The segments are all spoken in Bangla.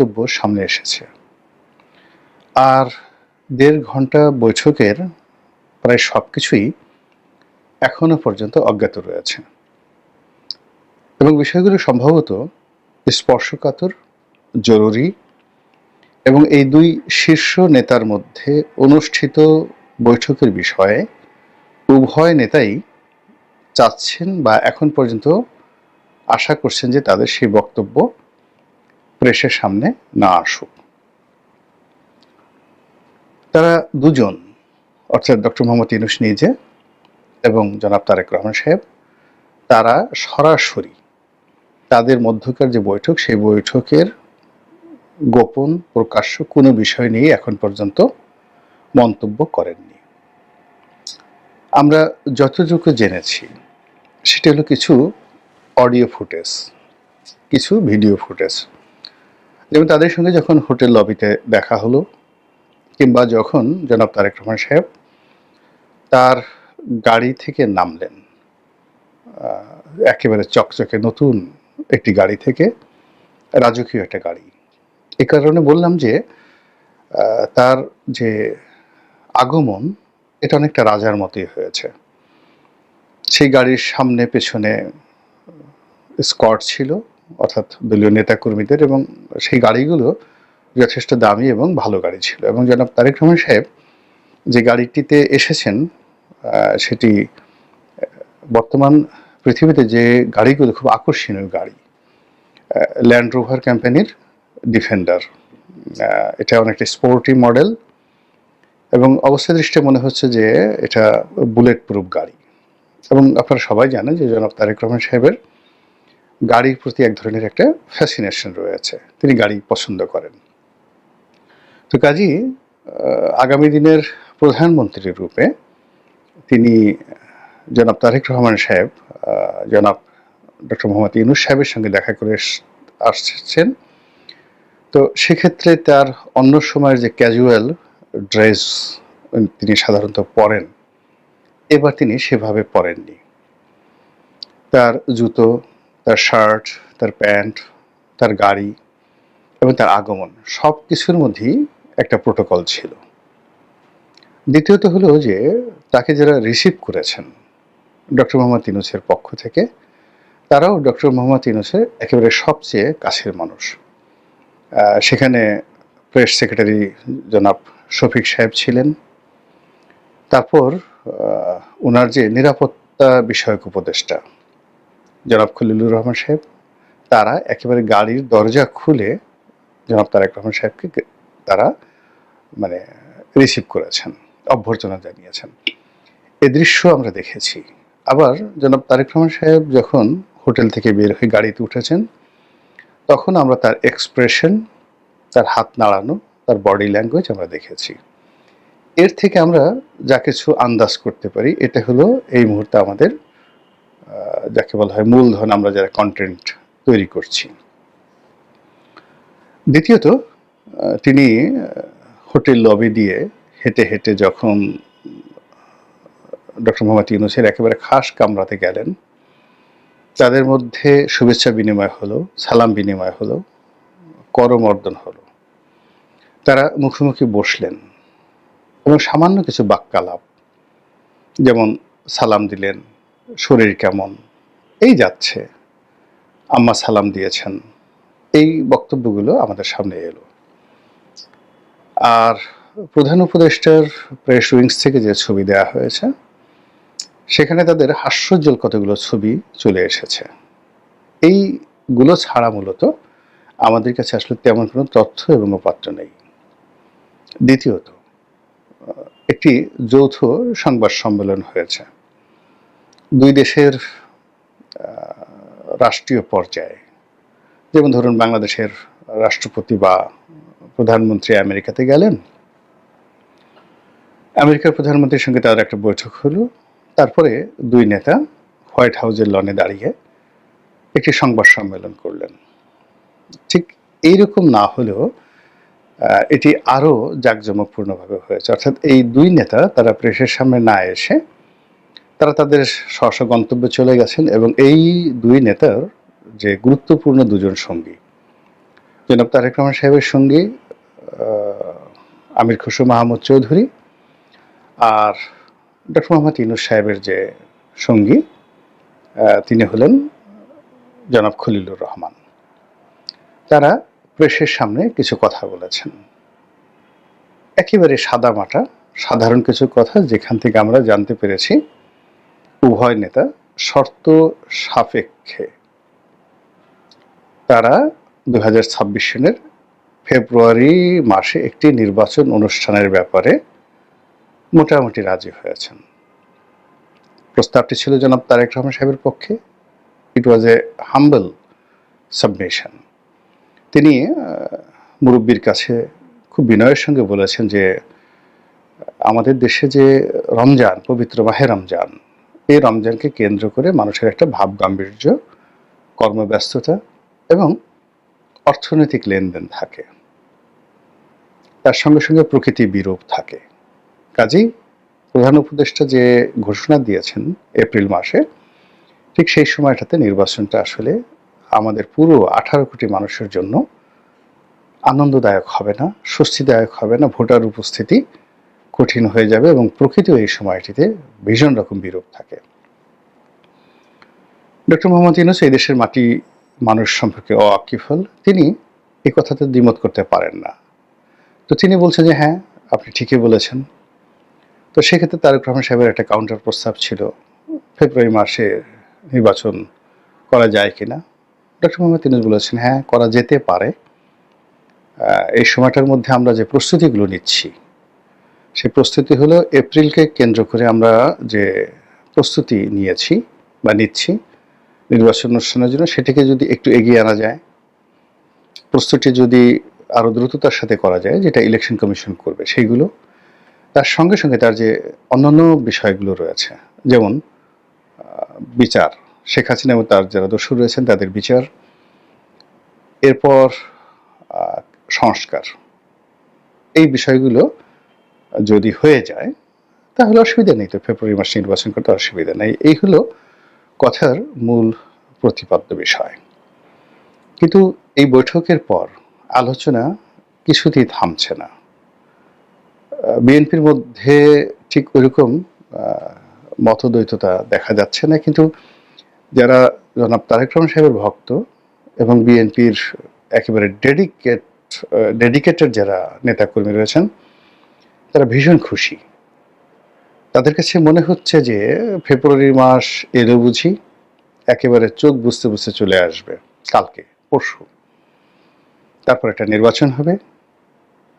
বক্তব্য সামনে এসেছে। আর দেড় ঘণ্টা বৈঠকের প্রায় সব কিছুই এখনও পর্যন্ত অজ্ঞাত রয়েছে। এবং বিষয়গুলো সম্ভবত স্পর্শকাতর, জরুরি এবং এই দুই শীর্ষ নেতার মধ্যে অনুষ্ঠিত বৈঠকের বিষয়ে উভয় নেতাই চাচ্ছেন বা এখন পর্যন্ত আশা করছেন যে তাদের সেই বক্তব্য প্রেসের সামনে না আসুক। তারা দুজন, অর্থাৎ ডক্টর মোহাম্মদ ইনুস নিজে এবং জনাব তারেক রহমান সাহেব, তারা সরাসরি তাদের মধ্যকার যে বৈঠক, সেই বৈঠকের গোপন প্রকাশ্য কোনো বিষয় নিয়ে এখন পর্যন্ত মন্তব্য করেননি। আমরা যতটুকু জেনেছি, সেটা হলো কিছু অডিও ফুটেজ, কিছু ভিডিও ফুটেজ। যেমন তাদের সঙ্গে যখন হোটেল লবিতে দেখা হলো, কিংবা যখন জনাব তারেক রহমান সাহেব তার গাড়ি থেকে নামলেন একেবারে চকচকে নতুন একটি গাড়ি থেকে, রাজকীয় একটা গাড়ি। এ কারণে বললাম যে তার যে আগমন, এটা অনেকটা রাজার মতোই হয়েছে। সেই গাড়ির সামনে পেছনে স্কট ছিল অর্থাৎ দলীয় নেতাকর্মীদের এবং সেই গাড়িগুলো যথেষ্ট দামি এবং ভালো গাড়ি ছিল। এবং জনাব তারেক রহমান সাহেব যে গাড়িটিতে এসেছেন সেটি বর্তমান পৃথিবীতে যে গাড়িগুলো খুব আকর্ষণীয় গাড়ি ল্যান্ড রোভার কোম্পানির ডিফেন্ডার এটা অনেকটা স্পোর্টি মডেল এবং অবস্থা দৃষ্টিতে মনে হচ্ছে যে এটা বুলেট প্রুফ গাড়ি। এবং আপনারা সবাই জানেন যে জনাব তারেক রহমান সাহেবের গাড়ির প্রতি এক ধরনের একটা ফ্যাসিনেশন রয়েছে। তিনি গাড়ি পছন্দ করেন। তো কাজী আগামী দিনের প্রধানমন্ত্রীর রূপে তিনি, জনাব তারেক রহমান সাহেব জনাব ডক্টর মোহাম্মদ ইউনুস সাহেবের সঙ্গে দেখা করে আসছেন। তো সেক্ষেত্রে তার অন্য সময়ের যে ক্যাজুয়াল ড্রেস তিনি সাধারণত পরেন, এবার তিনি সেভাবে পরেননি। তার জুতো তার শার্ট তার প্যান্ট তার গাড়ি এবং তার আগমন সব কিছুর মধ্যেই একটা প্রোটোকল ছিল। দ্বিতীয়ত হলো যে, তাকে যারা রিসিভ করেছেন ডক্টর মোহাম্মদ ইনুসের পক্ষ থেকে, তারাও ডক্টর মোহাম্মদ ইনুসের একেবারে সবচেয়ে কাছের মানুষ। সেখানে প্রেস সেক্রেটারি জনাব শফিক সাহেব ছিলেন। তারপর ওনার যে নিরাপত্তা বিষয়ক উপদেষ্টা জনাব খলিলুর রহমান সাহেব, তারা একেবারে গাড়ির দরজা খুলে জনাব তারেক রহমান সাহেবকে তারা মানে রিসিভ করেছেন, অভ্যর্থনা জানিয়েছেন। এ দৃশ্য আমরা দেখেছি। আবার জনাব তারেক রহমান সাহেব যখন হোটেল থেকে বের হয়ে গাড়িতে উঠেছেন, তখন আমরা তার এক্সপ্রেশন তার হাত নাড়ানো, তার বডি ল্যাঙ্গুয়েজ আমরা দেখেছি। এর থেকে আমরা যা কিছু আন্দাজ করতে পারি, এটা হলো এই মুহূর্তে আমাদের যাকে বলা হয় মূলধন আমরা যারা কন্টেন্ট তৈরি করছি। দ্বিতীয়ত তিনি হোটেল লবি দিয়ে হেঁটে হেঁটে যখন ডক্টর মোহাম্মদ ইউনুসের একেবারে খাস কামরাতে গেলেন, তাদের মধ্যে শুভেচ্ছা বিনিময় হলো, সালাম বিনিময় হলো, করমর্দন হলো। তারা মুখোমুখি বসলেন এবং সামান্য কিছু বাক্যালাপ, যেমন, সালাম দিলেন, শরীর কেমন? এই যাচ্ছে। আম্মা সালাম দিয়েছেন। এই বক্তব্যগুলো আমাদের সামনে এলো। আর প্রধান উপদেষ্টার প্রেস উইংস থেকে যে ছবি দেওয়া হয়েছে, সেখানে তাদের হাস্যজ্জ্বল কতগুলো ছবি চলে এসেছে। এইগুলো ছাড়া মূলত আমাদের কাছে আসলে তেমন কোনো তথ্য এবং উপাত্ত নেই। দ্বিতীয়ত, একটি যৌথ সংবাদ সম্মেলন হয়েছে। দুই দেশের রাষ্ট্রীয় পর্যায়ে। যেমন ধরুন বাংলাদেশের রাষ্ট্রপতি বা প্রধানমন্ত্রী আমেরিকাতে গেলেন। আমেরিকার প্রধানমন্ত্রীর সঙ্গে তার একটা বৈঠক হলো। তারপরে দুই নেতা হোয়াইট হাউসের লনে দাঁড়িয়ে একটি সংবাদ সম্মেলন করলেন। ঠিক এইরকম না হলেও এটি আরও জাঁকজমকপূর্ণভাবে হয়েছে। অর্থাৎ এই দুই নেতা তারা প্রেসের সামনে না এসে তারা তাদের স্ব গন্তব্যে চলে গেছেন এবং এই দুই নেতার যে গুরুত্বপূর্ণ দুজন সঙ্গী, জনাব তারেক রহমান সাহেবের সঙ্গী আমির খসরু মাহমুদ চৌধুরী আর ডক্টর মোহাম্মদ ইনুস সাহেবের যে সঙ্গী তিনি হলেন জনাব খলিলুর রহমান। তারা প্রেসের সামনে কিছু কথা বলেছেন। একেবারে সাদা মাটা, সাধারণ কিছু কথা যেখান থেকে আমরা জানতে পেরেছি। উভয় নেতা শর্ত সাপেক্ষে। তারা দু সনের ফেব্রুয়ারি মাসে একটি নির্বাচন অনুষ্ঠানের ব্যাপারে মোটামুটি রাজি হয়েছেন। প্রস্তাবটি ছিল জনাব তারেক রহমান সাহেবের পক্ষে। ইট ওয়াজ এ হাম্বল সাবমিশন তিনি মুরব্বীর কাছে খুব বিনয়ের সঙ্গে বলেছেন যে, আমাদের দেশে যে রমজান, পবিত্র মাহে রমজান এই রমজানকে কেন্দ্র করে মানুষের একটা ভাব গাম্ভীর্য কর্মব্যস্ততা এবং অর্থনৈতিক লেনদেন থাকে। তার সঙ্গে সঙ্গে প্রকৃতি বিরূপ থাকে। কাজেই প্রধান উপদেষ্টা যে ঘোষণা দিয়েছেন এপ্রিল মাসে, ঠিক সেই সময়টাতে নির্বাচনটা আসলে আমাদের পুরো আঠারো কোটি মানুষের জন্য আনন্দদায়ক হবে না, স্বস্তিদায়ক হবে না, ভোটার উপস্থিতি কঠিন হয়ে যাবে এবং প্রকৃতিও এই সময়টিতে ভীষণ রকম বিরূপ থাকে। ডক্টর মোহাম্মদ ইউনুস এই দেশের মাটি মানুষ সম্পর্কে অআকিফল তিনি এই কথাতে দ্বিমত করতে পারেন না। তো তিনি বলছেন যে হ্যাঁ আপনি ঠিকই বলেছেন। তো সেক্ষেত্রে তারেক রহমান সাহেবের একটা কাউন্টার প্রস্তাব ছিল, ফেব্রুয়ারি মাসে নির্বাচন করা যায় কিনা? ডক্টর মোহাম্মদ ইউনুস বলেছেন হ্যাঁ করা যেতে পারে। এই সময়টার মধ্যে আমরা যে প্রস্তুতিগুলো নিচ্ছি সেই প্রস্তুতি হলো এপ্রিলকে কেন্দ্র করে আমরা যে প্রস্তুতি নিয়েছি বা নিচ্ছি নির্বাচন অনুষ্ঠানের জন্য, সেটিকে যদি একটু এগিয়ে আনা যায়, প্রস্তুতি যদি আরও দ্রুততার সাথে করা যায়, যেটা ইলেকশন কমিশন করবে, সেইগুলো, তার সঙ্গে সঙ্গে তার যে অন্যান্য বিষয়গুলো রয়েছে, যেমন বিচার, শেখ হাসিনা এবং তার যারা দোষী রয়েছেন, তাদের বিচার, এরপর সংস্কার, এই বিষয়গুলো যদি হয়ে যায়, তাহলে অসুবিধা নেই। তো ফেব্রুয়ারি মাসে নির্বাচন করতে অসুবিধা নেই। এই হলো কথার মূল প্রতিপাদ্য বিষয়। কিন্তু এই বৈঠকের পর আলোচনা কিছুতেই থামছে না। বিএনপির মধ্যে ঠিক ওইরকম মতদ্বৈততা দেখা যাচ্ছে না। কিন্তু যারা জনাব তারেক রহমান সাহেবের ভক্ত এবং বিএনপির একেবারে ডেডিকেট ডেডিকেটেড যারা নেতাকর্মী রয়েছেন তারা ভীষণ খুশি। তাদের কাছে মনে হচ্ছে যে ফেব্রুয়ারি মাস এলো বুঝি, একেবারে চোখ বুঝতে বুঝতে চলে আসবে, কালকে, পরশু। তারপর একটা নির্বাচন হবে,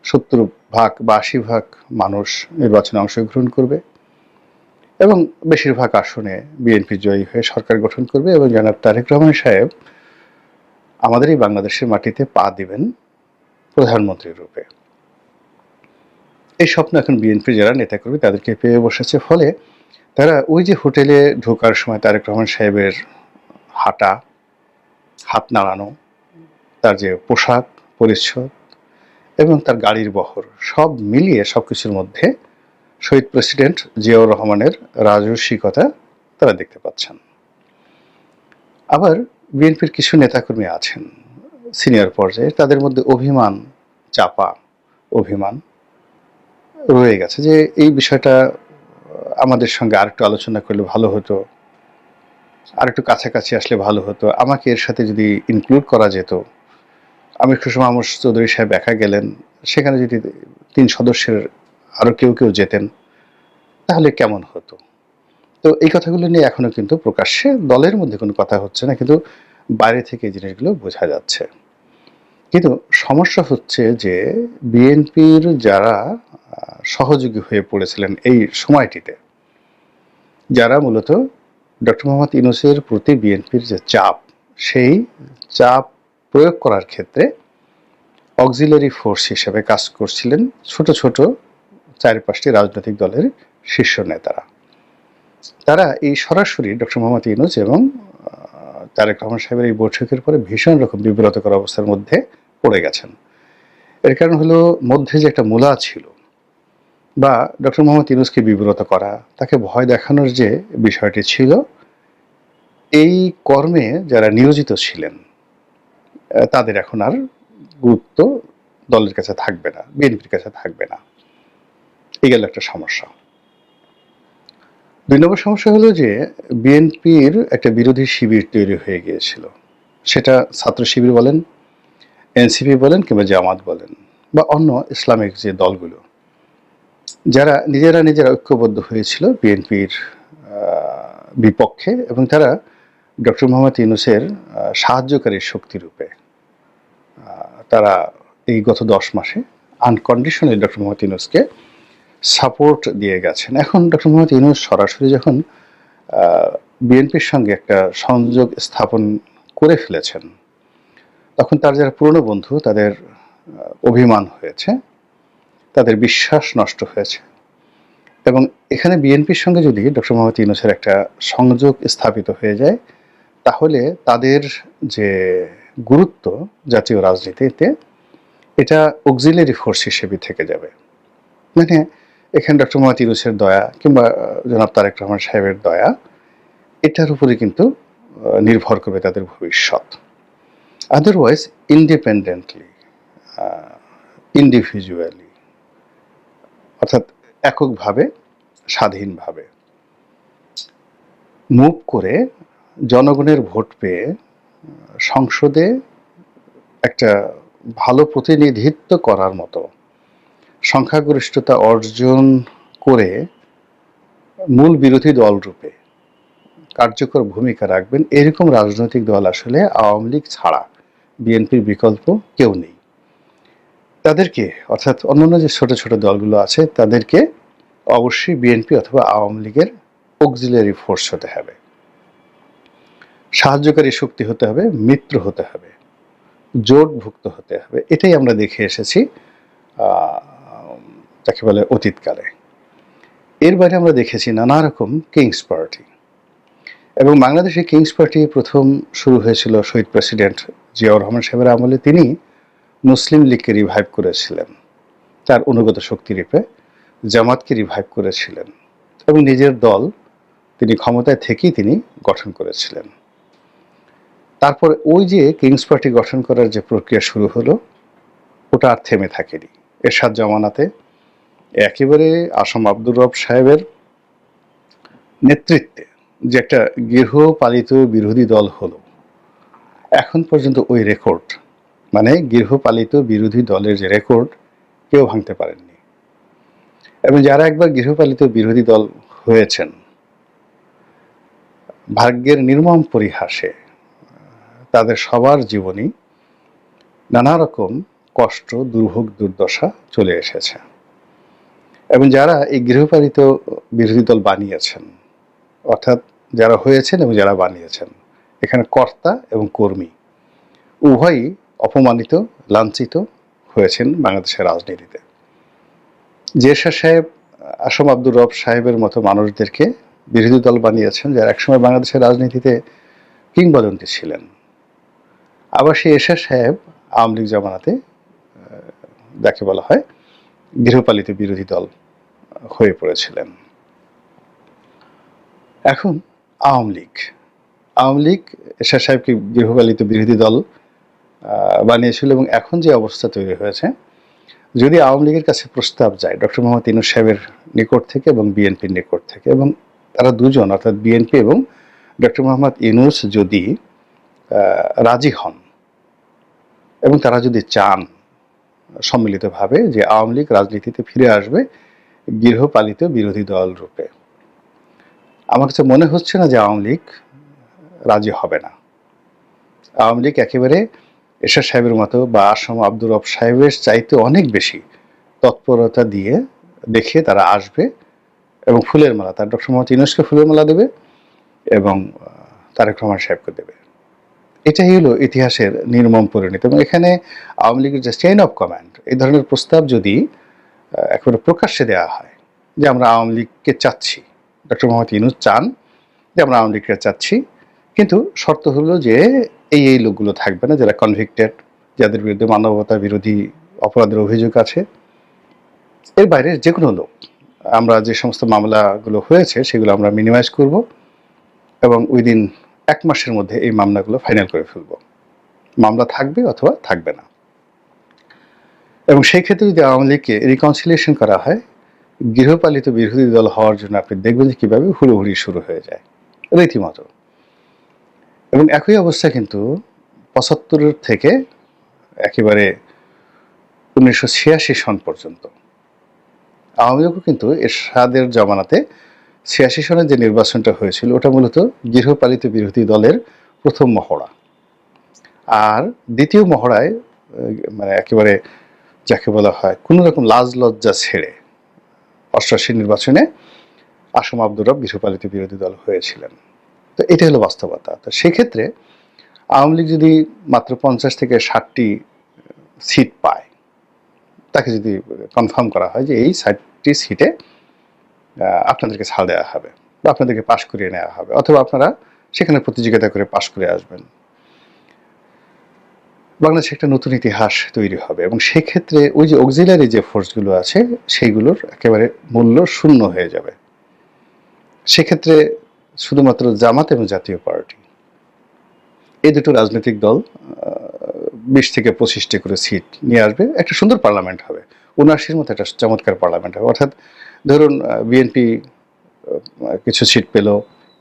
সত্তর ভাগ বা আশি ভাগ মানুষ নির্বাচনে অংশগ্রহণ করবে এবং বেশিরভাগ আসনে বিএনপি জয়ী হয়ে সরকার গঠন করবে এবং জনাব তারেক রহমান সাহেব আমাদের এই বাংলাদেশের মাটিতে পা দিবেন প্রধানমন্ত্রীর রূপে। এই স্বপ্ন এখন বিএনপির যারা নেতাকর্মী তাদেরকে পেয়ে বসেছে। ফলে তারা ওই যে হোটেলে ঢোকার সময় তারেক রহমান সাহেবের হাঁটা, হাত নাড়ানো, তার যে পোশাক, পরিচ্ছদ এবং তার গাড়ির বহর সব মিলিয়ে সব কিছুর মধ্যে শহীদ প্রেসিডেন্ট জিয়াউর রহমানের রাজস্বিকতা তারা দেখতে পাচ্ছেন। আবার বিএনপির কিছু নেতাকর্মী আছেন। সিনিয়র পর্যায়ে তাদের মধ্যে অভিমান চাপা, অভিমান রয়ে গেছে যে এই বিষয়টা আমাদের সঙ্গে আরেকটু আলোচনা করলে ভালো হতো আর একটু কাছাকাছি আসলে ভালো হতো। আমাকে এর সাথে যদি ইনক্লুড করা যেত, আমি খুশি মাহমুদ চৌধুরী সাহেব একা গেলেন, সেখানে যদি তিন সদস্যের আরও কেউ কেউ যেতেন, তাহলে কেমন হতো? তো এই কথাগুলো নিয়ে এখনও কিন্তু প্রকাশ্যে দলের মধ্যে কোনো কথা হচ্ছে না, কিন্তু বাইরে থেকে এই জিনিসগুলো বোঝা যাচ্ছে। কিন্তু সমস্যা হচ্ছে যে বিএনপির যারা সহযোগী হয়ে পড়েছিলেন এই সময়টিতে, যারা মূলত ডক্টর মোহাম্মদ ইউনুসের প্রতি বিএনপির যে চাপ, সেই চাপ প্রয়োগ করার ক্ষেত্রে অক্সিলারি ফোর্স হিসেবে কাজ করছিলেন ছোট ছোট চার পাঁচটি রাজনৈতিক দলের শীর্ষ নেতারা। তারা এই সরাসরি ডক্টর মোহাম্মদ ইউনুস এবং তারেক রহমান সাহেবের এই বৈঠকের পরে ভীষণ রকম বিব্রতকর অবস্থার মধ্যে পড়ে গেছেন। এর কারণ হলো মধ্যে যে একটা মূলা ছিল বা ডক্টর মোহাম্মদ ইউনুসকে বিব্রত করা, তাকে ভয় দেখানোর যে বিষয়টি ছিল, এই কর্মে যারা নিয়োজিত ছিলেন তাদের এখন আর গুরুত্ব দলের কাছে থাকবে না, বিএনপির কাছে থাকবে না। এই গেল একটা সমস্যা। দুই নম্বর সমস্যা হলো যে বিএনপির একটা বিরোধী শিবির তৈরি হয়ে গিয়েছিল। সেটা ছাত্র শিবির বলেন এনসিপি বলেন কিংবা জামাত বলেন বা অন্য ইসলামিক যে দলগুলো, যারা নিজেরা নিজেরা ঐক্যবদ্ধ হয়েছিল বিএনপির বিপক্ষে এবং তারা ডক্টর মোহাম্মদ ইউনুসের সাহায্যকারী শক্তিরূপে তারা এই গত দশ মাসে আনকন্ডিশনালি ডক্টর মোহাম্মদ ইউনুসকে সাপোর্ট দিয়ে গেছেন। এখন ডক্টর মোহাম্মদ ইউনুস সরাসরি যখন বিএনপির সঙ্গে একটা সংযোগ স্থাপন করে ফেলেছেন তখন তার যারা পুরনো বন্ধু, তাদের অভিমান হয়েছে, তাদের বিশ্বাস নষ্ট হয়েছে। এবং এখানে বিএনপির সঙ্গে যদি ডক্টর মোহাম্মদ ইউনুসের একটা সংযোগ স্থাপিত হয়ে যায়, তাহলে তাদের যে গুরুত্ব জাতীয় রাজনীতিতে, এটা অক্সিলারি ফোর্স হিসেবে থেকে যাবে। মানে এখানে ডক্টর মোহাম্মদ ইউনুসের দয়া কিংবা জনাব তারেক রহমান সাহেবের দয়া, এটার উপরে কিন্তু নির্ভর করবে তাদের ভবিষ্যৎ। আদারওয়াইজ ইন্ডিপেন্ডেন্টলি ইন্ডিভিজুয়ালি অর্থাৎ এককভাবে, স্বাধীনভাবে মুভ করে জনগণের ভোট পেয়ে, সংসদে একটা ভালো প্রতিনিধিত্ব করার মতো সংখ্যাগরিষ্ঠতা অর্জন করে মূল বিরোধী দল রূপে কার্যকর ভূমিকা রাখবেন, এরকম রাজনৈতিক দল আসলে আওয়ামী লীগ ছাড়া। বিএনপির বিকল্প কেউ নেই। তাদেরকে, অর্থাৎ অন্যান্য যে ছোট ছোট দলগুলো আছে, তাদেরকে অবশ্যই বিএনপি অথবা আওয়ামী লীগের অক্সিলারি ফোর্স হতে হবে। সাহায্যকারী শক্তি হতে হবে, মিত্র হতে হবে, জোটভুক্ত হতে হবে, এটাই আমরা দেখে এসেছি যাকে বলে অতীতকালে। এর বাইরে আমরা দেখেছি নানা রকম কিংস পার্টি এবং বাংলাদেশে কিংস পার্টি প্রথম শুরু হয়েছিল শহীদ প্রেসিডেন্ট জিয়াউর রহমান সাহেবের আমলে তিনি মুসলিম লীগকে রিভাইভ করেছিলেন। তার অনুগত শক্তি রূপে জামাতকে রিভাইভ করেছিলেন এবং নিজের দল তিনি ক্ষমতায় থেকেই তিনি গঠন করেছিলেন। তারপর ওই যে কিংস পার্টি গঠন করার যে প্রক্রিয়া শুরু হলো, ওটা আর থেমে থাকেনি। এরশাদ জামানাতে একেবারে আসম আব্দুর রব সাহেবের নেতৃত্বে যে একটা গৃহপালিত বিরোধী দল হলো এখন পর্যন্ত ওই রেকর্ড মানে গৃহপালিত বিরোধী দলের যে রেকর্ড কেউ ভাঙতে পারেননি। এবং যারা একবার গৃহপালিত বিরোধী দল হয়েছেন, ভাগ্যের নির্মম পরিহাসে, তাদের সবার জীবনী নানা রকম কষ্ট, দুর্ভোগ, দুর্দশা চলে এসেছে। এবং যারা এই গৃহপালিত বিরোধী দল বানিয়েছেন, অর্থাৎ যারা হয়েছেন এবং যারা বানিয়েছেন এখানে কর্তা এবং কর্মী উভয়ই অপমানিত, লাঞ্ছিত হয়েছেন বাংলাদেশের রাজনীতিতে। জেরশাহ সাহেব, আসম আব্দুর রব সাহেবের মতো মানুষদেরকে বিরোধী দল বানিয়েছেন যারা একসময় বাংলাদেশের রাজনীতিতে কিংবদন্তি ছিলেন। আবার সেই এরশাদ সাহেব আওয়ামী লীগ জামানাতে যাকে বলা হয় গৃহপালিত বিরোধী দল হয়ে পড়েছিলেন। এখন আওয়ামী লীগ আওয়ামী লীগ, এরশাদ সাহেবকে গৃহপালিত বিরোধী দল বানিয়েছিল এবং এখন যে অবস্থা তৈরি হয়েছে, যদি আওয়ামী লীগের কাছে প্রস্তাব যায়, ডক্টর মোহাম্মদ ইনুস সাহেবের নিকট থেকে এবং বিএনপির নিকট থেকে, এবং তারা দুজন, অর্থাৎ বিএনপি এবং ডক্টর মোহাম্মদ ইনুস যদি রাজি হন, এবং তারা যদি চান সম্মিলিতভাবে যে আওয়ামী লীগ রাজনীতিতে ফিরে আসবে গৃহপালিত বিরোধী দল রূপে। আমার কাছে মনে হচ্ছে না যে আওয়ামী লীগ রাজি হবে না। আওয়ামী লীগ একেবারে এরশাদ সাহেবের মতো বা আসম আব্দুর রব সাহেবের চাইতে অনেক বেশি তৎপরতা দিয়ে দেখে তারা আসবে এবং ফুলের মালা, তার ডক্টর মোহাম্মদ ইউনুসকে ফুলের মালা দেবে এবং তারেক রহমান সাহেবকে দেবে। এটাই হলো ইতিহাসের নির্মম পরিণতি এবং এখানে আওয়ামী লীগের যে চেইন অফ কমান্ড এই ধরনের প্রস্তাব যদি একেবারে প্রকাশ্যে দেওয়া হয় যে আমরা আওয়ামী লীগকে চাচ্ছি, ডক্টর মোহাম্মদ ইউনুস চান যে আমরা আওয়ামী লীগকে চাচ্ছি কিন্তু শর্ত হলো যে এই এই লোকগুলো থাকবে না যারা কনভিক্টেড যাদের বিরুদ্ধে মানবতা বিরোধী অপরাধের অভিযোগ আছে। এর বাইরে যে কোনো লোক, আমরা যে সমস্ত মামলাগুলো হয়েছে সেগুলো আমরা মিনিমাইজ করব এবং উইদিন এক মাসের মধ্যে এই মামলাগুলো ফাইনাল করে ফেলব। মামলা থাকবে অথবা থাকবে না। এবং সেই ক্ষেত্রে যদি আওয়ামী লীগকে রিকনসিলিয়েশন করা হয়, গৃহপালিত বিরোধী দল হওয়ার জন্য আপনি দেখবেন যে কীভাবে হুড়োহুড়ি শুরু হয়ে যায়। রীতিমতো। এবং একই অবস্থা কিন্তু পঁচাত্তর থেকে একেবারে উনিশশো ছিয়াশি সন পর্যন্ত। আওয়ামী লীগও কিন্তু এরশাদের জমানাতে ছিয়াশি সনের যে নির্বাচনটা হয়েছিল, ওটা মূলত গৃহপালিত বিরোধী দলের প্রথম মহড়া। আর দ্বিতীয় মহড়ায় মানে একেবারে যাকে বলা হয় কোনো রকম লাজ লজ্জা ছেড়ে অষ্টাশি নির্বাচনে আসম আব্দুর রব গৃহপালিত বিরোধী দল হয়েছিলেন। তো এটা হলো বাস্তবতা। তো সেক্ষেত্রে আওয়ামী লীগ যদি মাত্র পঞ্চাশ থেকে ষাটটি সিট পায়, তাকে যদি কনফার্ম করা হয় যে এই ষাটটি সিটে আপনাদেরকে ছাড় দেওয়া হবে বা আপনাদেরকে পাশ করিয়ে নেওয়া হবে অথবা আপনারা সেখানে প্রতিযোগিতা করে পাশ করে আসবেন। বাংলাদেশে একটা নতুন ইতিহাস তৈরি হবে এবং সেক্ষেত্রে ওই যে অক্সিলারি যে ফোর্সগুলো আছে, সেইগুলোর একেবারে মূল্য শূন্য হয়ে যাবে। সেক্ষেত্রে শুধুমাত্র জামাত এবং জাতীয় পার্টি। এই দুটো রাজনৈতিক দল বিশ থেকে পঁচিশটি করে সিট নিয়ে আসবে। একটা সুন্দর পার্লামেন্ট হবে। উনআশির মতো একটা চমৎকার পার্লামেন্ট হবে। অর্থাৎ ধরুন বিএনপি কিছু সিট পেল,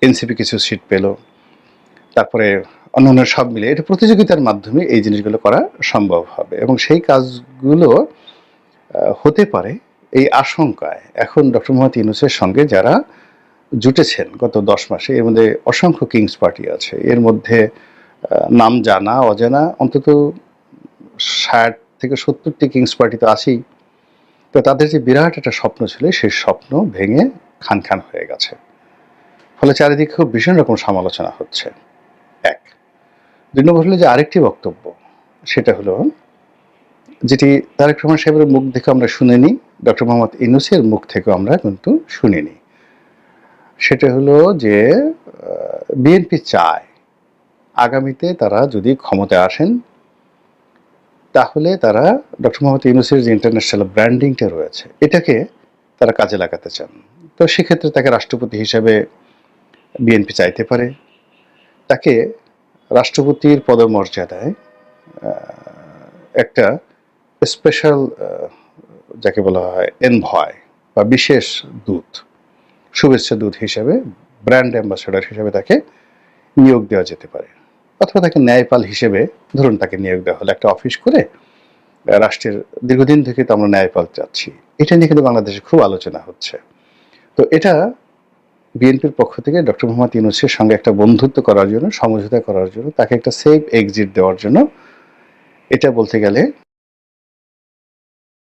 এনসিপি কিছু সিট পেল, তারপরে অন্যান্য সব মিলে এটা প্রতিযোগিতার মাধ্যমে এই জিনিসগুলো করা সম্ভব হবে। এবং সেই কাজগুলো হতে পারে এই আশঙ্কায়। এখন ডক্টর মোহাম্মদ ইউনুসের সঙ্গে যারা জুটেছেন গত দশ মাসে। এর মধ্যে অসংখ্য কিংস পার্টি আছে। এর মধ্যে নাম জানা, অজানা, অন্তত ষাট থেকে সত্তরটি কিংস পার্টি তো আছেই। তো তাদের যে বিরাট একটা স্বপ্ন ছিল, সেই স্বপ্ন ভেঙে খান খান হয়ে গেছে। ফলে চারিদিকে খুব ভীষণ রকম সমালোচনা হচ্ছে। এক। দুই নম্বর হলো যে আরেকটি বক্তব্য, সেটা হলো যেটি তারেক রহমান সাহেবের মুখ থেকে আমরা শুনিনি, ডক্টর মোহাম্মদ ইনুসের মুখ থেকেও আমরা কিন্তু শুনিনি। সেটা হলো যে বিএনপি চায় আগামীতে তারা যদি ক্ষমতায় আসেন, তাহলে তারা ডক্টর মোহাম্মদ ইউনুসের যে ইন্টারন্যাশনাল ব্র্যান্ডিংটা রয়েছে, এটাকে তারা কাজে লাগাতে চান। তো সেক্ষেত্রে তাকে রাষ্ট্রপতি হিসেবে বিএনপি চাইতে পারে। তাকে রাষ্ট্রপতির পদমর্যাদায় একটা স্পেশাল যাকে বলা হয় এনভয় বা বিশেষ দূত শুভেচ্ছা দূত হিসেবে ব্র্যান্ড অ্যাম্বাসেডর হিসেবে তাকে নিয়োগ দেওয়া যেতে পারে। অথবা তাকে ন্যায়পাল হিসেবে ধরুন তাকে নিয়োগ দেওয়া হলো একটা অফিস করে, রাষ্ট্রের দীর্ঘদিন থেকে তো আমরা ন্যায়পাল চাচ্ছি। এটা নিয়ে কিন্তু বাংলাদেশে খুব আলোচনা হচ্ছে। তো এটা বিএনপির পক্ষ থেকে ডক্টর মোহাম্মদ ইউনুসের সঙ্গে একটা বন্ধুত্ব করার জন্য, সমঝোতা করার জন্য, তাকে একটা সেফ এক্সিট দেওয়ার জন্য, এটা বলতে গেলে